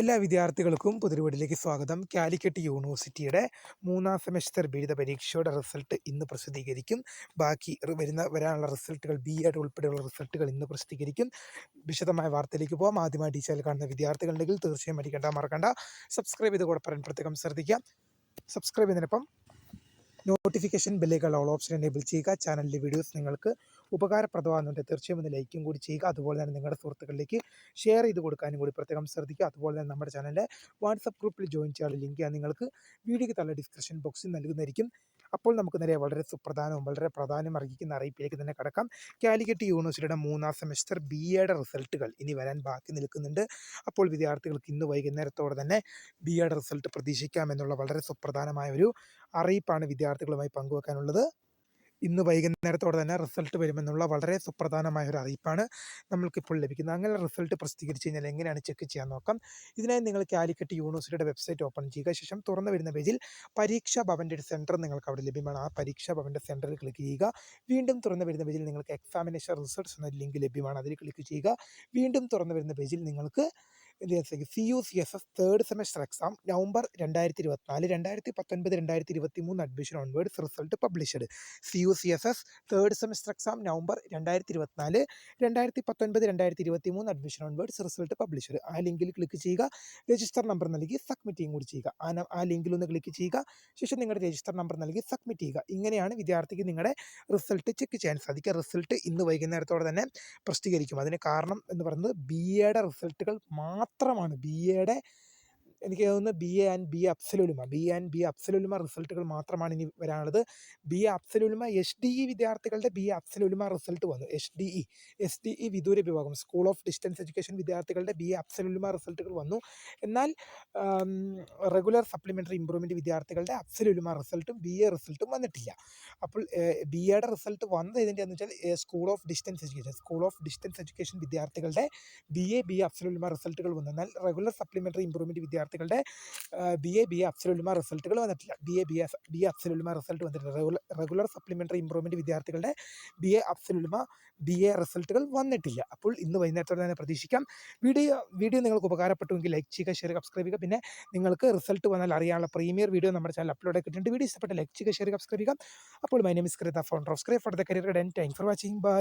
എല്ലാ വിദ്യാർത്ഥികൾക്കും പുതിരുവീടിലേക്ക് സ്വാഗതം. കാലിക്കറ്റ് യൂണിവേഴ്സിറ്റിയുടെ മൂന്നാം സെമസ്റ്റർ ബിരുദ പരീക്ഷയുടെ റിസൾട്ട് ഇന്ന് പ്രസിദ്ധീകരിക്കും. ബാക്കി വരുന്ന വരാനുള്ള റിസൾട്ടുകൾ ബി എഡ് ഉൾപ്പെടെയുള്ള റിസൾട്ടുകൾ ഇന്ന് പ്രസിദ്ധീകരിക്കും. വിശദമായ വാർത്തയിലേക്ക് പോകാം ആദ്യമായി ടീച്ചറിൽ കാണുന്ന വിദ്യാർത്ഥികളുണ്ടെങ്കിൽ തീർച്ചയായും മടിക്കേണ്ട മറക്കണ്ട. സബ്സ്ക്രൈബ് ചെയ്ത് കൂടെ പറയാൻ പ്രത്യേകം ശ്രദ്ധിക്കാം സബ്സ്ക്രൈബ് ചെയ്തതിനൊപ്പം നോട്ടിഫിക്കേഷൻ ബെല്ലുകൾ ഓൾ ഓപ്ഷൻ എനേബിൾ ചെയ്യുക. ചാനലിലെ വീഡിയോസ് നിങ്ങൾക്ക് ഉപകാരപ്രദമാകുന്നുണ്ട്. തീർച്ചയായും ഒന്ന് ലൈക്കും കൂടി ചെയ്യുക. അതുപോലെ തന്നെ നിങ്ങളുടെ സുഹൃത്തുക്കളിലേക്ക് ഷെയർ ചെയ്ത് കൊടുക്കാനും കൂടി പ്രത്യേകം ശ്രദ്ധിക്കുക. അതുപോലെ തന്നെ നമ്മുടെ ചാനലിലെ വാട്സപ്പ് ഗ്രൂപ്പിൽ ജോയിൻ ചെയ്യാനുള്ള ലിങ്ക് ഞാൻ നിങ്ങൾക്ക് വീഡിയോയ്ക്ക് തള്ള ഡിസ്ക്രിപ്ഷൻ ബോക്സിൽ നൽകുന്നതായിരിക്കും. അപ്പോൾ നമുക്ക് നേരെ വളരെ സുപ്രധാനവും വളരെ പ്രാധാന്യം അർഹിക്കുന്ന അറിയിപ്പിലേക്ക് തന്നെ കടക്കാം. കാലിക്കറ്റ് യൂണിവേഴ്സിറ്റിയുടെ മൂന്നാം സെമസ്റ്റർ ബി എയുടെ റിസൾട്ടുകൾ ഇനി വരാൻ ബാക്കി നിൽക്കുന്നുണ്ട്. അപ്പോൾ വിദ്യാർത്ഥികൾക്ക് ഇന്ന് വൈകുന്നേരത്തോടെ തന്നെ ബി എയുടെ റിസൾട്ട് പ്രതീക്ഷിക്കാമെന്നുള്ള വളരെ സുപ്രധാനമായ ഒരു അറിയിപ്പാണ് വിദ്യാർത്ഥികളുമായി പങ്കുവെക്കാനുള്ളത്. ഇന്ന് വൈകുന്നേരത്തോടെ തന്നെ റിസൾട്ട് വരുമെന്നുള്ള വളരെ സുപ്രധാനമായ ഒരു അറിയിപ്പാണ് നമ്മൾക്കിപ്പോൾ ലഭിക്കുന്നത്. അങ്ങനെ റിസൾട്ട് പ്രസിദ്ധീകരിച്ച് കഴിഞ്ഞാൽ എങ്ങനെയാണ് ചെക്ക് ചെയ്യാൻ നോക്കാം? ഇതിനായി നിങ്ങൾ കാലിക്കറ്റ് യൂണിവേഴ്സിറ്റിയുടെ വെബ്സൈറ്റ് ഓപ്പൺ ചെയ്യുക. ശേഷം തുറന്നു വരുന്ന പേജിൽ പരീക്ഷാ ഭവന്റെ ഒരു സെന്റർ നിങ്ങൾക്ക് അവിടെ ലഭ്യമാണ്. ആ പരീക്ഷാ ഭവന്റെ സെന്ററിൽ ക്ലിക്ക് ചെയ്യുക. വീണ്ടും തുറന്നു വരുന്ന പേജിൽ നിങ്ങൾക്ക് എക്സാമിനേഷൻ റിസൾട്ട്സ് എന്ന ലിങ്ക് ലഭ്യമാണ്. അതിൽ ക്ലിക്ക് ചെയ്യുക. വീണ്ടും തുറന്നു വരുന്ന പേജിൽ നിങ്ങൾക്ക് C U C S S third semester exam November രണ്ടായിരത്തി ഇരുപത്തിനാല് രണ്ടായിരത്തി പത്തൊൻപത് രണ്ടായിരത്തി ഇരുപത്തി മൂന്ന് admission onwards result published C U C S S third semester exam November രണ്ടായിരത്തി ഇരുപത്തിനാല് രണ്ടായിരത്തി പത്തൊൻപത് രണ്ടായിരത്തി ഇരുപത്തി മൂന്ന് അഡ്മിഷൻ ഓൺവേർഡ്സ് റിസൾട്ട് പബ്ലിഷ്ഡ് ആ ലിങ്കിൽ ക്ലിക്ക് ചെയ്യുക. രജിസ്റ്റർ നമ്പർ നൽകി സബ്മിറ്റിംഗ് കൂടി ചെയ്യുക. ആ ആ ലിങ്കിൽ ഒന്ന് ക്ലിക്ക് ചെയ്യുക. ശേഷം നിങ്ങളുടെ രജിസ്റ്റർ നമ്പർ നൽകി സബ്മിറ്റ് ചെയ്യുക. ഇങ്ങനെയാണ് വിദ്യാർത്ഥിക്ക് നിങ്ങളുടെ റിസൾട്ട് ചെക്ക് ചെയ്യാൻ സാധിക്കുക. റിസൾട്ട് ഇന്ന് വൈകുന്നേരത്തോടെ തന്നെ പ്രസിദ്ധീകരിക്കും. അതിന് കാരണം എന്ന് പറയുന്നത് ബി എയുടെ റിസൾട്ടുകൾ മാത്രമാണ് ബി എയുടെ എനിക്ക് തോന്നുന്നു ബി എ ആൻഡ് ബി അപ്സലുലുമ ബി എ ആൻഡ് ബി അപ്സലുലുമ റിസൾട്ടുകൾ മാത്രമാണ് ഇനി വരാനുള്ളത് ബി എ അപ്സലുലുമ എച്ച് ഡി ഇ വിദ്യാർത്ഥികളുടെ ബി എ അപ്സലുലുമ റിസൾട്ട് വന്നു H D E S D E വിദൂര വിഭാഗം സ്കൂൾ ഓഫ് ഡിസ്റ്റൻസ് എഡ്യൂക്കേഷൻ വിദ്യാർത്ഥികളുടെ ബി എ അപ്സലുലുമ റിസൾട്ടുകൾ വന്നു എന്നാൽ റെഗുലർ സപ്ലിമെന്ററി ഇമ്പ്രൂവ്മെന്റ് വിദ്യാർത്ഥികളുടെ അപ്സലുലുമ റിസൾട്ടും ബി എ റിസൾട്ടും വന്നിട്ടില്ല അപ്പോൾ ബി എയുടെ റിസൾട്ട് വന്നത് ഇതിന്റെ വെച്ചാൽ school of distance education school of distance education വിദ്യാർത്ഥികളുടെ ബി എ ബി അപ്സലുലുമ റിസൾട്ടുകൾ വന്നു എന്നാൽ റെഗുലർ സപ്ലിമെന്ററി ഇമ്പ്രൂവ്മെന്റ് വിദ്യാർത്ഥികളുടെ ബി എ ബി എ അപ്സലുലുമ റിസൾട്ടുകൾ വന്നിട്ടില്ല. B A B A B A അപ്സലുലുമ result വന്നിട്ടില്ല. റെഗുലർ റെഗുലർ സപ്ലിമെന്ററി ഇമ്പ്രൂവ്മെന്റ് വിദ്യാർത്ഥികളുടെ ബി എ അപ്സലുലുമ ബി എ റിസൾട്ടുകൾ വന്നിട്ടില്ല. അപ്പോൾ ഇന്ന് വൈകുന്നേരത്തോടെ തന്നെ പ്രതീക്ഷിക്കാം. വീഡിയോ വീഡിയോ നിങ്ങൾക്ക് ഉപകാരപ്പെട്ടുവെങ്കിൽ ലൈക്ക് ചെയ്യുക ഷെയർ സബ്സ്ക്രൈബ് ചെയ്യുക. പിന്നെ നിങ്ങൾക്ക് റിസൾട്ട് വന്നാൽ അറിയാനുള്ള പ്രീമിയർ വീഡിയോ നമ്മുടെ ചാനൽ അപ്ലോഡ് ആക്കിയിട്ടുണ്ട്. വീഡിയോ ഇഷ്ടപ്പെട്ട ലൈക്ക് ചെയ്യുക ഷെയർ സബ്സ്ക്രൈബ് ചെയ്യുക. അപ്പോൾ my name is Kritha phone of scribe for the career done thank for watching bye